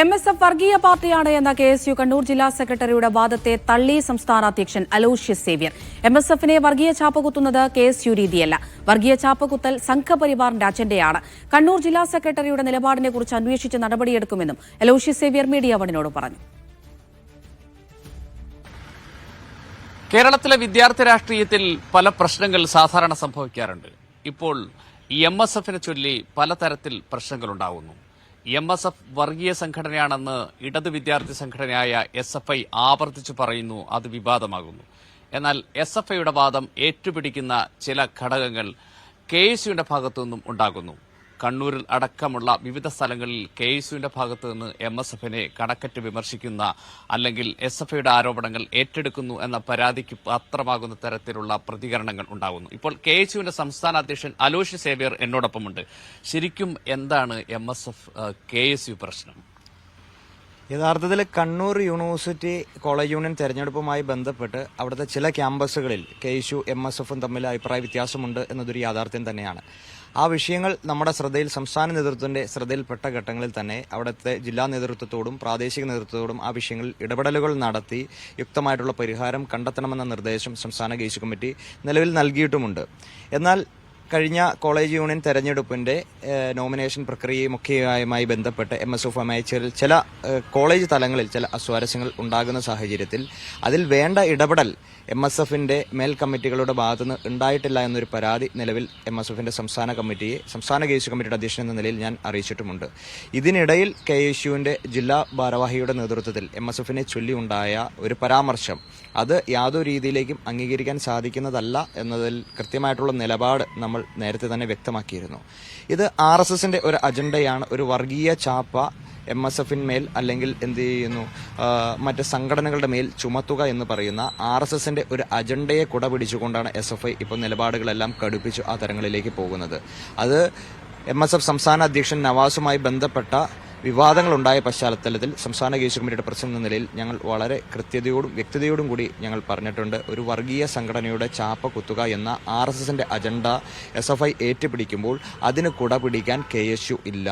M S F വർഗീയ പാർട്ടിയാണ് എന്ന കെ എസ് യു കണ്ണൂർ ജില്ലാ സെക്രട്ടറിയുടെ വാദത്തെ തള്ളി സംസ്ഥാന അധ്യക്ഷൻ അലോഷ്യസ് സേവ്യർ എം എസ് എഫിനെ വർഗീയ ചാപ്പ കുത്തുന്നത് കെ എസ് യു രീതിയല്ല വർഗീയ ചാപ്പ കുത്തൽ സംഘപരിവാറിന്റെ അജണ്ടയാണ്. കണ്ണൂർ ജില്ലാ സെക്രട്ടറിയുടെ നിലപാടിനെ കുറിച്ച് അന്വേഷിച്ച് നടപടിയെടുക്കുമെന്നും അലോഷ്യസ് സേവ്യർ മീഡിയ വണിനോട് പറഞ്ഞു. കേരളത്തിലെ വിദ്യാർത്ഥി രാഷ്ട്രീയത്തിൽ പല പ്രശ്നങ്ങൾ സാധാരണ സംഭവിക്കാറുണ്ട്. ഇപ്പോൾ എം എസ് എഫിനെ ചൊല്ലി പലതരത്തിൽ പ്രശ്നങ്ങളുണ്ടാകുന്നു എം എസ് എഫ് വർഗീയ സംഘടനയാണെന്ന് ഇടത് വിദ്യാർത്ഥി സംഘടനയായ എസ് എഫ് ഐ ആവർത്തിച്ചു പറയുന്നു അത് വിവാദമാകുന്നു. എന്നാൽ എസ് എഫ് ഐയുടെ വാദം ഏറ്റുപിടിക്കുന്ന ചില ഘടകങ്ങൾ കെ എസ് യുവിന്റെ ഭാഗത്തുനിന്നും ഉണ്ടാകുന്നു. കണ്ണൂരിൽ അടക്കമുള്ള വിവിധ സ്ഥലങ്ങളിൽ കെ എസ് യുവിന്റെ ഭാഗത്തു നിന്ന് എം എസ് എഫിനെ കടക്കറ്റ് വിമർശിക്കുന്ന അല്ലെങ്കിൽ എസ് എഫ് ഐയുടെ ആരോപണങ്ങൾ ഏറ്റെടുക്കുന്നു എന്ന പരാതിക്ക് പാത്രമാകുന്ന തരത്തിലുള്ള പ്രതികരണങ്ങൾ ഉണ്ടാകുന്നു. ഇപ്പോൾ കെ എസ് യുവിന്റെ സംസ്ഥാന അധ്യക്ഷൻ അലോഷ് സേവ്യർ എന്നോടൊപ്പമുണ്ട്. ശരിക്കും എന്താണ് M S F K S U പ്രശ്നം? യഥാർത്ഥത്തിൽ കണ്ണൂർ യൂണിവേഴ്സിറ്റി കോളേജ് യൂണിയൻ തെരഞ്ഞെടുപ്പുമായി ബന്ധപ്പെട്ട് അവിടുത്തെ ചില ക്യാമ്പസുകളിൽ കെ യു എം എസ് എഫും തമ്മിൽ അഭിപ്രായ വ്യത്യാസമുണ്ട് എന്നതൊരു യാഥാർത്ഥ്യം തന്നെയാണ്. ആ വിഷയങ്ങൾ നമ്മുടെ ശ്രദ്ധയിൽ സംസ്ഥാന നേതൃത്വത്തിന്റെ ശ്രദ്ധയിൽപ്പെട്ട ഘട്ടങ്ങളിൽ തന്നെ അവിടുത്തെ ജില്ലാ നേതൃത്വത്തോടും പ്രാദേശിക നേതൃത്വത്തോടും ആ വിഷയങ്ങളിൽ ഇടപെടലുകൾ നടത്തി യുക്തമായിട്ടുള്ള പരിഹാരം കണ്ടെത്തണമെന്ന നിർദ്ദേശം സംസ്ഥാന ഗേസ് കമ്മിറ്റി നിലവിൽ നൽകിയിട്ടുമുണ്ട്. എന്നാൽ കഴിഞ്ഞ കോളേജ് യൂണിയൻ തെരഞ്ഞെടുപ്പിന്റെ നോമിനേഷൻ പ്രക്രിയയുമൊക്കെയുമായി ബന്ധപ്പെട്ട് എം എസ് എഫ് ചില ചില കോളേജ് തലങ്ങളിൽ ചില അസ്വാരസ്യങ്ങൾ ഉണ്ടാകുന്ന സാഹചര്യത്തിൽ അതിൽ വേണ്ട ഇടപെടൽ എം എസ് എഫിന്റെ മേൽ കമ്മിറ്റികളുടെ ഭാഗത്തുനിന്ന് ഉണ്ടായിട്ടില്ല എന്നൊരു പരാതി നിലവിൽ എം എസ് എഫിന്റെ സംസ്ഥാന കമ്മിറ്റിയെ സംസ്ഥാന കെ എസ് കമ്മിറ്റിയുടെ അധ്യക്ഷൻ എന്ന നിലയിൽ ഞാൻ അറിയിച്ചിട്ടുമുണ്ട്. ഇതിനിടയിൽ കെ എസ് യുവിന്റെ ജില്ലാ ഭാരവാഹിയുടെ നേതൃത്വത്തിൽ എം എസ് എഫിനെ ചൊല്ലിയുണ്ടായ ഒരു പരാമർശം അത് യാതൊരു രീതിയിലേക്കും അംഗീകരിക്കാൻ സാധിക്കുന്നതല്ല എന്നതിൽ കൃത്യമായിട്ടുള്ള നിലപാട് നമ്മൾ നേരത്തെ തന്നെ വ്യക്തമാക്കിയിരുന്നു. ഇത് ആർ എസ് എസിന്റെ ഒരു അജണ്ടയാണ്. ഒരു വർഗീയ ചാപ്പ എം എസ് എഫിന്മേൽ അല്ലെങ്കിൽ എന്ത് ചെയ്യുന്നു മറ്റ് സംഘടനകളുടെ മേൽ ചുമത്തുക എന്ന് പറയുന്ന ആർ എസ് എസിന്റെ ഒരു അജണ്ടയെ കുട പിടിച്ചുകൊണ്ടാണ് എസ് എഫ് ഐ ഇപ്പോൾ നിലപാടുകളെല്ലാം കടുപ്പിച്ചു ആ തരങ്ങളിലേക്ക് പോകുന്നത്. അത് എം എസ് എഫ് സംസ്ഥാന അധ്യക്ഷൻ നവാസുമായി ബന്ധപ്പെട്ട വിവാദങ്ങളുണ്ടായ പശ്ചാത്തലത്തിൽ സംസ്ഥാന കേസ് കമ്മിറ്റിയുടെ പ്രസിഡന്റ് എന്ന നിലയിൽ ഞങ്ങൾ വളരെ കൃത്യതയോടും വ്യക്തതയോടും കൂടി ഞങ്ങൾ പറഞ്ഞിട്ടുണ്ട്. ഒരു വർഗീയ സംഘടനയുടെ ചാപ്പ കുത്തുക എന്ന ആർ എസ് എസിന്റെ അജണ്ട എസ് എഫ് ഐ ഏറ്റുപിടിക്കുമ്പോൾ അതിന് കുട പിടിക്കാൻ കെ എസ് യു ഇല്ല.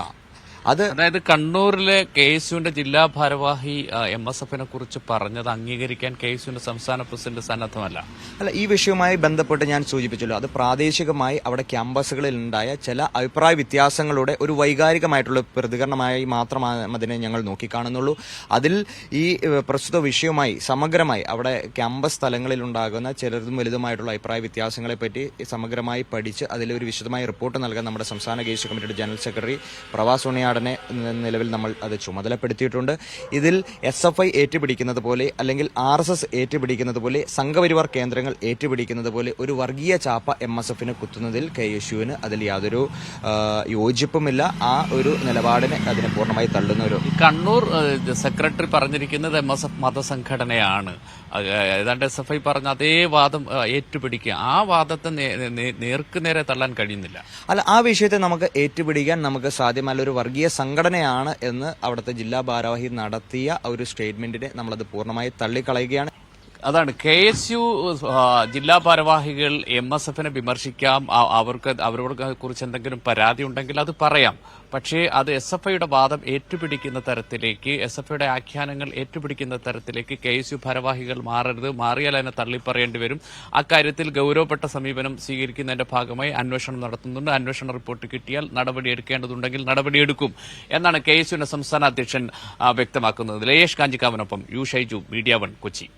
അത് അതായത് കണ്ണൂരിലെ കെ എസ് യുവിന്റെ ജില്ലാ ഭാരവാഹി എം എസ് എഫിനെ കുറിച്ച് പറഞ്ഞത് അംഗീകരിക്കാൻ കെ എസ് യുവിന്റെ സംസ്ഥാന പ്രസിഡന്റ് സന്നദ്ധമല്ല. അല്ല ഈ വിഷയവുമായി ബന്ധപ്പെട്ട് ഞാൻ സൂചിപ്പിച്ചല്ലോ. അത് പ്രാദേശികമായി അവിടെ ക്യാമ്പസുകളിൽ ഉണ്ടായ ചില അഭിപ്രായ വ്യത്യാസങ്ങളുടെ ഒരു വൈകാരികമായിട്ടുള്ള പ്രതികരണമായി മാത്രമാണ് അതിനെ ഞങ്ങൾ നോക്കിക്കാണുന്നുള്ളൂ. അതിൽ ഈ പ്രസ്തുത വിഷയവുമായി സമഗ്രമായി അവിടെ ക്യാമ്പസ് തലങ്ങളിൽ ഉണ്ടാകുന്ന ചെറുതും വലുതുമായിട്ടുള്ള അഭിപ്രായ വ്യത്യാസങ്ങളെ പറ്റി സമഗ്രമായി പഠിച്ച് അതിലൊരു വിശദമായ റിപ്പോർട്ട് നൽകാൻ നമ്മുടെ സംസ്ഥാന കേസ് കമ്മിറ്റിയുടെ ജനറൽ സെക്രട്ടറി പ്രവാസ് ന- നിലവിൽ നമ്മൾ അത് ചുമതലപ്പെടുത്തിയിട്ടുണ്ട്. ഇതിൽ എസ് എഫ് ഐ ഏറ്റുപിടിക്കുന്നത് പോലെ അല്ലെങ്കിൽ ആർ എസ് എസ് ഏറ്റുപിടിക്കുന്നത് പോലെ സംഘപരിവാർ കേന്ദ്രങ്ങൾ ഏറ്റുപിടിക്കുന്നത് പോലെ ഒരു വർഗീയ ചാപ്പ എം എസ് എഫിന് കുത്തുന്നതിൽ കെ യേശുവിന് അതിൽ യാതൊരു യോജിപ്പുമില്ല. ആ ഒരു നിലപാടിനെ അതിനെ പൂർണമായി തള്ളുന്ന ഒരു കണ്ണൂർ സെക്രട്ടറി പറഞ്ഞിരിക്കുന്നത് എം എസ് എഫ് മതസംഘടനയാണ്. ഏതാണ്ട് എസ് എഫ് ഐ പറഞ്ഞ അതേ വാദം ഏറ്റുപിടിക്കുക. ആ വാദത്തെ നേ- നേ- നേർക്ക് നേരെ തള്ളാൻ കഴിയുന്നില്ല. അല്ല ആ വിഷയത്തെ നമുക്ക് ഏറ്റുപിടിക്കാൻ നമുക്ക് സാധ്യമല്ല. ഒരു വർഗീയ സംഘടനയാണ് എന്ന് അവിടുത്തെ ജില്ലാ ഭാരവാഹി നടത്തിയ ഒരു സ്റ്റേറ്റ്മെന്റിനെ നമ്മളത് പൂർണമായി തള്ളിക്കളയുകയാണ്. അതാണ്. കെ എസ് യു ജില്ലാ ഭാരവാഹികൾ എം എസ് എഫിനെ വിമർശിക്കാം. അവർക്ക് അവരോട് കുറിച്ച് എന്തെങ്കിലും പരാതി ഉണ്ടെങ്കിൽ അത് പറയാം. പക്ഷേ അത് എസ് എഫ് ഐയുടെ വാദം ഏറ്റുപിടിക്കുന്ന തരത്തിലേക്ക് എസ് എഫ് ഐയുടെ ആഖ്യാനങ്ങൾ ഏറ്റുപിടിക്കുന്ന തരത്തിലേക്ക് കെ എസ് യു ഭാരവാഹികൾ മാറരുത്. മാറിയാൽ അതിനെ തള്ളിപ്പറയേണ്ടി വരും. അക്കാര്യത്തിൽ ഗൗരവപ്പെട്ട സമീപനം സ്വീകരിക്കുന്നതിന്റെ ഭാഗമായി അന്വേഷണം നടത്തുന്നുണ്ട്. അന്വേഷണ റിപ്പോർട്ട് കിട്ടിയാൽ നടപടി എടുക്കേണ്ടതുണ്ടെങ്കിൽ നടപടിയെടുക്കും എന്നാണ് കെ എസ് യുവിന്റെ സംസ്ഥാന അധ്യക്ഷൻ വ്യക്തമാക്കുന്നത് Layesh കാഞ്ചിക്കാവിനൊപ്പം U Shaiju media one Kochi.